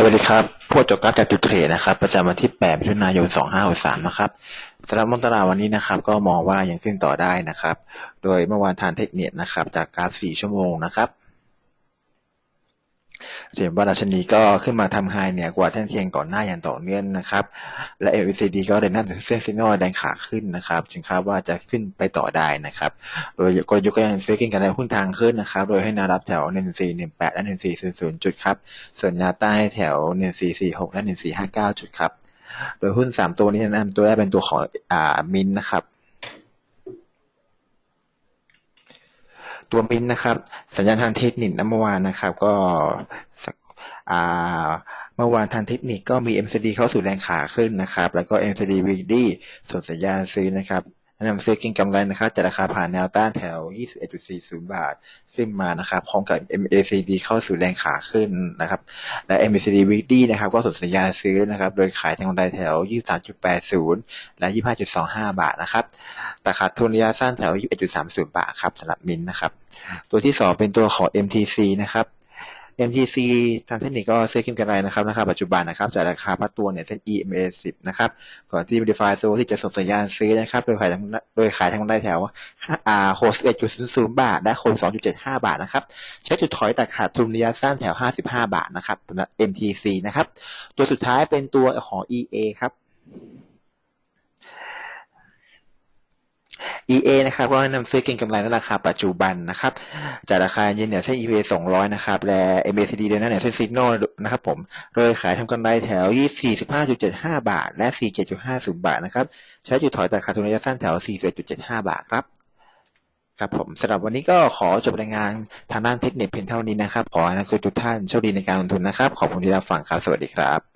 สวัสดีครับพวกจบการจากจุดเทรดนะครับ ประจำวันที่ 8มิถุนายน 2563 นะครับสำหรับมอนตราวันนี้นะครับ ก็มองว่ายังขึ้นต่อได้นะครับ โดยเมื่อวานทานเทคนิคนะครับ จากกราฟ 4 ชั่วโมงนะครับ จะเห็นว่าดัชนีก็ขึ้นมาทำไฮเนี่ยกว่าเส้นเทียงก่อนหน้าอย่างต่อเนื่องนะครับ และ MACD ก็เดินหน้าถึงเส้นซิโนแดงขาขึ้นนะครับจึงคาดว่าจะขึ้นไปต่อได้นะครับ โดยกลยุทธ์ก็ยังซื้อกินกันในหุ้นทางขึ้นนะครับ โดยให้นวรับแถว 1418 และ 1400 จุดครับ ส่วนนวต้าให้แถว 1446 และ 1459 จุดครับ โดยหุ้น 3 ตัวนี้แนะนำตัวแรกเป็นตัวของอ่ามินนะครับ ตัวมินนะครับ สัญญาณทางเทคนิคนะเมื่อวานนะครับ ก็เมื่อวานทางเทคนิคก็มี MCD เข้าสู่แรงขาขึ้นนะครับ แล้วก็ MCD Weekly ส่งสัญญาณซื้อนะครับ แนะนำซื้อกินกำไรนะครับจากราคาผ่านแนวต้านแถว 21.40 บาทขึ้นมานะครับ พร้อมกับ MACD เข้าสู่แรงขาขึ้นนะครับ และ MACD Weekly นะครับ ก็ส่งสัญญาณซื้อนะครับ โดยขายทางกำไรแถว 23.80 และ 25.25 บาทนะครับแต่ขาดทุนระยะสั้นแถว 21.30 บาทครับสำหรับมินนะครับ ตัวที่ 2 เป็นตัวของ MTC นะครับ MTC ทางเทคนิคก็ซื้อขึ้นกันไรนะครับราคาปัจจุบันนะครับจากราคาพักตัวเนี่ยเส้น EMA 10นะครับก่อนที่ Modify Zone ที่จะส่งสัญญาณซื้อนะครับโดยขายทางโดยขายทางได้แถวอ่า61.00บาท และโคน2.75บาทนะครับใช้จุดถอยแต่ขาดทุนระยะสั้นแถว55บาทนะครับสำหรับ MTC นะครับตัวสุดท้ายเป็นตัวของ EA ครับ EA นะครับก็แนะนำซื้อเก็งกำไรในราคาปัจจุบันนะครับจากราคาเย็นเนี่ยเส้น EA 200 นะครับและ MACD เดือนหนั้นเนี่ยเส้นซิโนนะครับผมโดยขายทำกำไรแถว 45.75 บาท และ 47.50 บาทนะครับใช้จุดถอยแต่ขาดทุนระยะสั้นแถว 41.75 บาทครับครับผมสำหรับวันนี้ก็ขอจบรายงานทางด้านเทคนิคเพียงเท่านี้นะครับ ขอให้นักลงทุนทุกท่านโชคดีในการลงทุนนะครับ ขอบคุณที่รับฟังครับ สวัสดีครับ